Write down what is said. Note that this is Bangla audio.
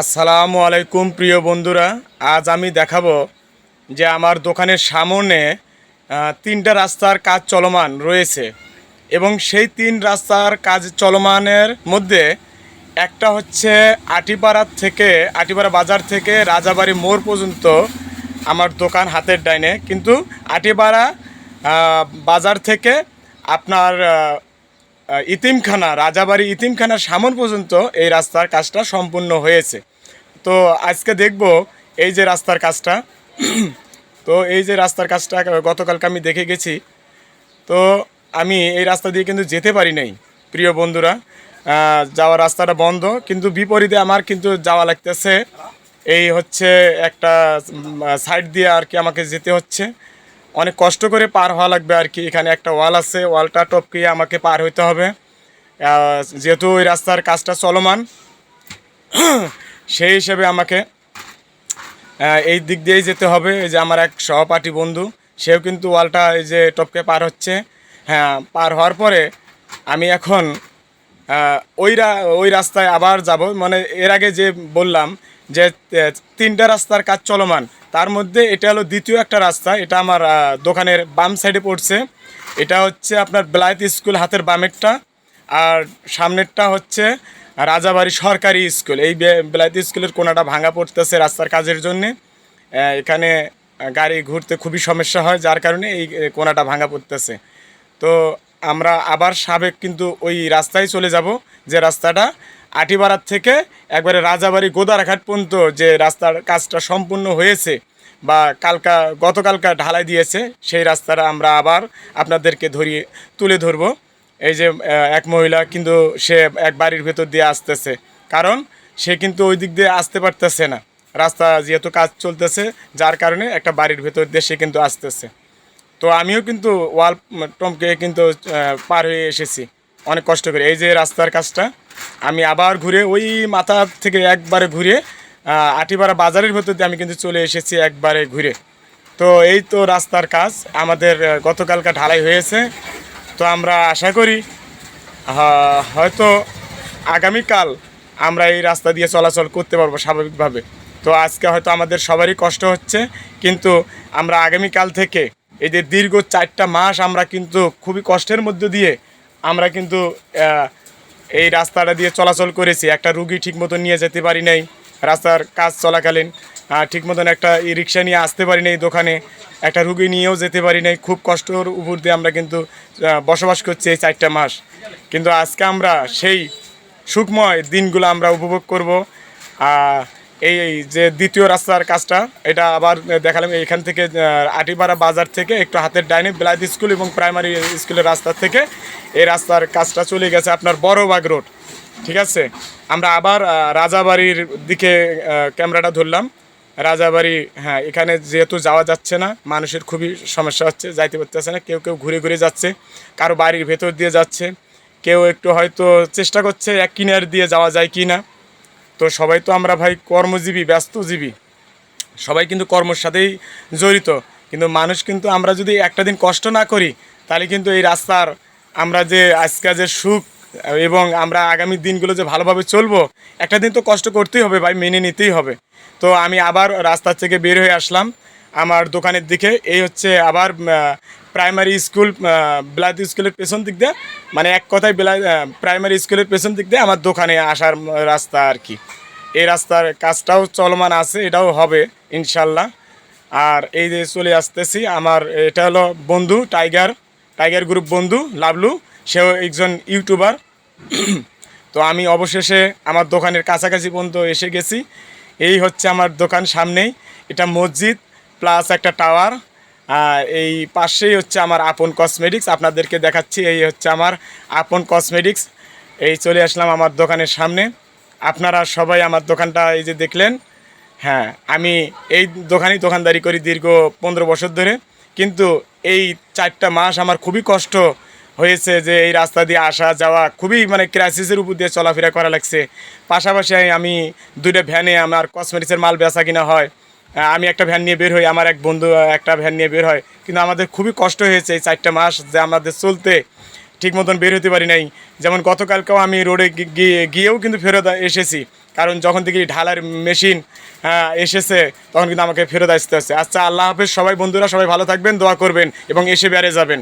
আসসালামু আলাইকুম, প্রিয় বন্ধুরা। আজ আমি দেখাবো যে আমার দোকানের সামনে তিনটা রাস্তার কাজ চলমান রয়েছে এবং সেই তিন রাস্তার কাজ চলমানের মধ্যে একটা হচ্ছে আটিপাড়ার থেকে, আটিপাড়া বাজার থেকে রাজাবাড়ি মোড় পর্যন্ত আমার দোকান হাতের ডাইনে। কিন্তু আটিপাড়া বাজার থেকে আপনার ইতিমখানা, রাজাবাড়ি ইতিমখানার সামন পর্যন্ত এই রাস্তার কাজটা সম্পূর্ণ হয়েছে। তো আজকে দেখব এই যে রাস্তার কাজটা। তো এই যে রাস্তার কাজটা গতকালকে আমি দেখে গেছি। তো আমি এই রাস্তা দিয়ে কিন্তু যেতে পারি নাই, প্রিয় বন্ধুরা। যাওয়ার রাস্তাটা বন্ধ, কিন্তু বিপরীতে আমার কিন্তু যাওয়া লাগতেছে। এই হচ্ছে একটা সাইড দিয়ে আর কি আমাকে যেতে হচ্ছে। অনেক কষ্ট করে পার হওয়া লাগবে আর কি। এখানে একটা ওয়াল আছে, ওয়ালটা টপকিয়ে আমাকে পার হইতে হবে। যেহেতু ওই রাস্তার কাজটা চলমান, সেই হিসেবে আমাকে এই দিক দিয়েই যেতে হবে। যে আমার এক সহপাঠী বন্ধু, সেও কিন্তু ওয়ালটা এই যে টপকে পার হচ্ছে। হ্যাঁ পার হওয়ার পরে আমি এখন ওই ওই রাস্তায় আবার যাব। মানে এর আগে যে বললাম যে তিনটা রাস্তার কাজ চলমান। তার মধ্যে এটা হলো দ্বিতীয় একটা রাস্তা, এটা আমার দোকানের বাম সাইডে পড়ছে। এটা হচ্ছে আপনার বেলায়েত স্কুল হাতের বামেরটা, আর সামনেরটা হচ্ছে রাজাবাড়ি সরকারি স্কুল। এই বে- বেলায়েত স্কুলের কোনাটা ভাঙা পড়তেছে রাস্তার কাজের জন্যে। এখানে গাড়ি ঘুরতে খুবই সমস্যা হয়, যার কারণে এই কোনাটা ভাঙা পড়তেছে। তো আমরা আবার সাবেক কিন্তু ওই রাস্তায় চলে যাব, যে রাস্তাটা। আটিপাড়ার থেকে একবারে রাজাবাড়ি গোদারাঘাট পর্যন্ত যে রাস্তার কাজটা সম্পূর্ণ হয়েছে বা কালকা, গতকালকা ঢালাই দিয়েছে, সেই রাস্তাটা আমরা আবার আপনাদেরকে ধরিয়ে, তুলে ধরবো। এই যে এক মহিলা কিন্তু সে এক বাড়ির ভেতর দিয়ে আসতেছে। কারণ সে কিন্তু ওই দিক দিয়ে আসতে পারতেছে না। রাস্তা যেহেতু কাজ চলতেছে, যার কারণে একটা বাড়ির ভেতর দিয়ে সে কিন্তু আসতেছে। তো আমিও কিন্তু ওয়াল টমকে কিন্তু পার হয়ে এসেছি। অনেক কষ্ট করে। এই যে রাস্তার কাজটা আমি আবার ঘুরে ওই মাথা থেকে একবারে ঘুরে আটিপাড়া বাজারের ভেতর দিয়ে আমি কিন্তু চলে এসেছি একবারে ঘুরে। তো এই তো রাস্তার কাজ, আমাদের গতকালকা ঢালাই হয়েছে। তো আমরা আশা করি হয়তো আগামীকাল আমরা এই রাস্তা দিয়ে চলাচল করতে পারব স্বাভাবিকভাবে। তো আজকে হয়তো আমাদের সবারই কষ্ট হচ্ছে, কিন্তু আমরা আগামীকাল থেকে এই যে দীর্ঘ চারটা মাস আমরা কিন্তু খুবই কষ্টের মধ্য দিয়ে আমরা কিন্তু এই রাস্তাটা দিয়ে চলাচল করেছি। একটা রুগী ঠিক মতো নিয়ে যেতে পারি নাই। রাস্তার কাজ চলাকালীন ঠিক মতন একটা রিক্সা নিয়ে আসতে পারি নাই দোকানে। একটা রুগী নিয়েও যেতে পারি নাই। খুব কষ্টর উপর দিয়ে আমরা কিন্তু বসবাস করছি এই চারটা মাস। কিন্তু আজকে আমরা সেই সুখময় দিনগুলো আমরা উপভোগ করব। এই যে দ্বিতীয় রাস্তার কাজটা, এটা আবার দেখালাম এইখান থেকে আটিপাড়া বাজার থেকে একটু হাতের ডাইনে, বিলাইত স্কুল এবং প্রাইমারি স্কুলের রাস্তা থেকে এই রাস্তার কাজটা চলে গেছে আপনার বড়বাগ রোড। ঠিক আছে? আমরা আবার রাজাবাড়ির দিকে ক্যামেরাটা ধরলাম। রাজাবাড়ি হ্যাঁ এখানে যেহেতু যাওয়া যাচ্ছে না, মানুষের খুবই সমস্যা হচ্ছে, যাইতে পারতেছে না, কেউ কেউ ঘুরে ঘুরে যাচ্ছে, কারও বাড়ির ভেতর দিয়ে যাচ্ছে, কেউ একটু হয়তো চেষ্টা করছে এক কিনার দিয়ে যাওয়া যায় কি না তো সবাই তো আমরা ভাই কর্মজীবী, ব্যস্তজীবী। সবাই কিন্তু কর্মের সাথেই জড়িত। কিন্তু মানুষ কিন্তু আমরা যদি একটা দিন কষ্ট না করি, তাহলে কিন্তু এই রাস্তার আমরা যে আজকে যে সুখ এবং আমরা আগামী দিনগুলো যে ভালোভাবে চলবো, একটা দিন তো কষ্ট করতেই হবে ভাই, মেনে নিতেই হবে। তো আমি আবার রাস্তার থেকে বের হয়ে আসলাম আমার দোকানের দিকে। এই হচ্ছে আবার প্রাইমারি স্কুল বিলাত স্কুলের পেছন দিক দিয়ে মানে এক কথায় বেলা প্রাইমারি স্কুলের পেছন দিক দিয়ে আমার দোকানে আসার রাস্তা আর কি। এই রাস্তার কাজটাও চলমান আছে, এটাও হবে, ইনশাল্লাহ। আর এই যে চলে আসতেছি, আমার এটা হলো বন্ধু টাইগার টাইগার গ্রুপ বন্ধু লাভলু সেও একজন ইউটিউবার। তো আমি অবশেষে আমার দোকানের কাছাকাছি পর্যন্ত এসে গেছি। এই হচ্ছে আমার দোকান সামনেই, এটা মসজিদ প্লাস একটা টাওয়ার এই পাশেই হচ্ছে আমার আপন কসমেটিক্স আপনাদেরকে দেখাচ্ছি, এই হচ্ছে আমার আপন কসমেটিক্স এই চলে আসলাম আমার দোকানের সামনে। আপনারা সবাই আমার দোকানটা এই যে দেখলেন হ্যাঁ আমি এই দোকানেই দোকানদারি করি দীর্ঘ পনেরো বছর ধরে। কিন্তু এই চারটা মাস আমার খুবই কষ্ট হয়েছে যে এই রাস্তা দিয়ে আসা যাওয়া, খুবই মানে ক্রাইসিসের উপর দিয়ে চলাফেরা করা লাগছে। পাশাপাশি আমি দুইটা ভ্যানে আমার কসমেটিক্সের মাল বেচা কিনা হয়। আমি একটা ভ্যান নিয়ে বের হই আমার এক বন্ধু একটা ভ্যান নিয়ে বের হয়। কিন্তু আমাদের খুবই কষ্ট হয়েছে এই চারটা মাস যে আমাদের চলতে। ঠিক মতন বের হতে পারি নাই। যেমন গতকালকেও আমি রোডে গিয়েও কিন্তু ফেরত এসেছি। কারণ যখন থেকে ঢালার মেশিন হ্যাঁ, এসেছে তখন কিন্তু আমাকে ফেরত আসতে হচ্ছে। আচ্ছা আল্লাহ হাফেজ সবাই বন্ধুরা সবাই ভালো থাকবেন দোয়া করবেন এবং এসে বেড়ে যাবেন।